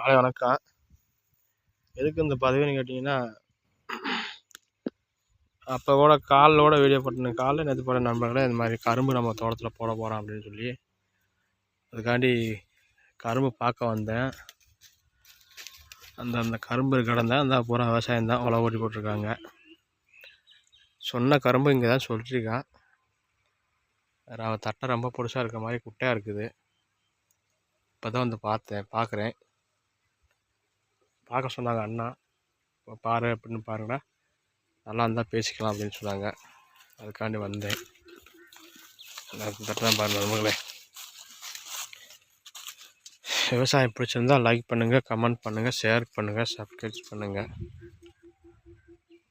மாலை வணக்கம். எதுக்கு இந்த பதவின்னு கேட்டிங்கன்னா அப்போ கூட காலோட வீடியோ போட்டேன் காலைல நேற்று போட நண்பர்களே இந்த மாதிரி கரும்பு நம்ம தோட்டத்தில் போட போகிறோம் அப்படின்னு சொல்லி அதுக்காண்டி கரும்பு பார்க்க வந்தேன். அந்த அந்த கரும்பு கடந்தேன் அந்த பூரா விவசாயம் தான் உழவு ஓட்டி போட்டிருக்காங்க. சொன்ன கரும்பு இங்கே தான் சொல்லிட்டுருக்கான் அவன் தட்டை ரொம்ப பொடிசாக இருக்க மாதிரி குட்டையாக இருக்குது. இப்போ தான் வந்து பார்த்தேன் பார்க்குறேன். பார்க்க சொன்னாங்க அண்ணா இப்போ பாரு அப்படின்னு பாருங்கடா நல்லா இருந்தால் பேசிக்கலாம் அப்படின்னு சொன்னாங்க. அதுக்காண்டி வந்தேன். தட்டு தான் பாருங்கள் நண்பர்களே. விவசாயம் பிடிச்சிருந்தால் லைக் பண்ணுங்கள் கமெண்ட் பண்ணுங்கள் ஷேர் பண்ணுங்கள் சப்ஸ்கிரைப் பண்ணுங்கள்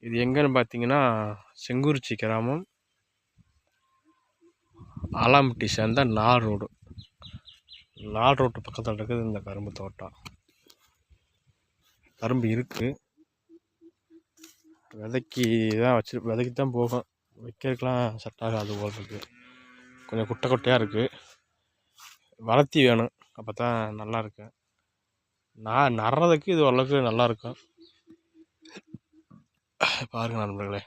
இது எங்கன்னு பார்த்தீங்கன்னா செங்குறிச்சி கிராமம். ஆலாம்பட்டி சேர்ந்த நார் ரோடு. நார் ரோட்டு பக்கத்தில் இருக்குது இந்த கரும்பு தோட்டம். கரும்பு இருக்குது விதைக்கு தான் வச்சு விதைக்கு தான் போகும். வைக்கிறதுக்கெலாம் செட் ஆகாது போல் இருக்குது கொஞ்சம் குட்டை குட்டையாக இருக்குது வளர்த்தி வேணும். அப்போ தான் நல்லா நான் நடுறதுக்கு இது ஓரளவுக்கு நல்லாயிருக்கும் பாருங்கள் பாருங்க நண்பர்களே.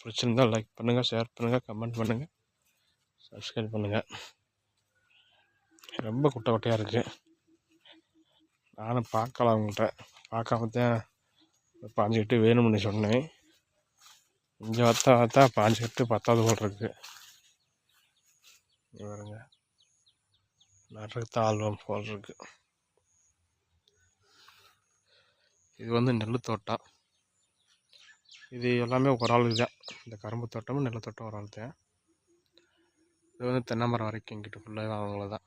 பிடிச்சிருந்தா லைக் பண்ணுங்கள் ஷேர் பண்ணுங்கள் கமெண்ட் பண்ணுங்கள் சப்ஸ்கிரைப் பண்ணுங்கள் ரொம்ப குட்டை குட்டையாக இருக்குது நானும் பார்க்கலாம் அவங்கள்ட்ட. பார்க்காம தான் பாஞ்சு கட்டு வேணும்னு சொன்னேன். இங்கே வத்தா வத்தா பாஞ்சு கட்டு பத்தாவது போல் இருக்கு. பாருங்க. நடுறதுக்கு ஆல்பம் போல் இருக்கு. இது வந்து நெல் தோட்டம் இது எல்லாமே ஒரு ஆளுக்கு தான் இந்த கரும்பு தோட்டமும் நெல் தோட்டம் ஒரு ஆள் தான். இது வந்து தென்னை மரம் வரைக்கும் இங்கிட்டு ஃபுல்லாக அவங்கள தான்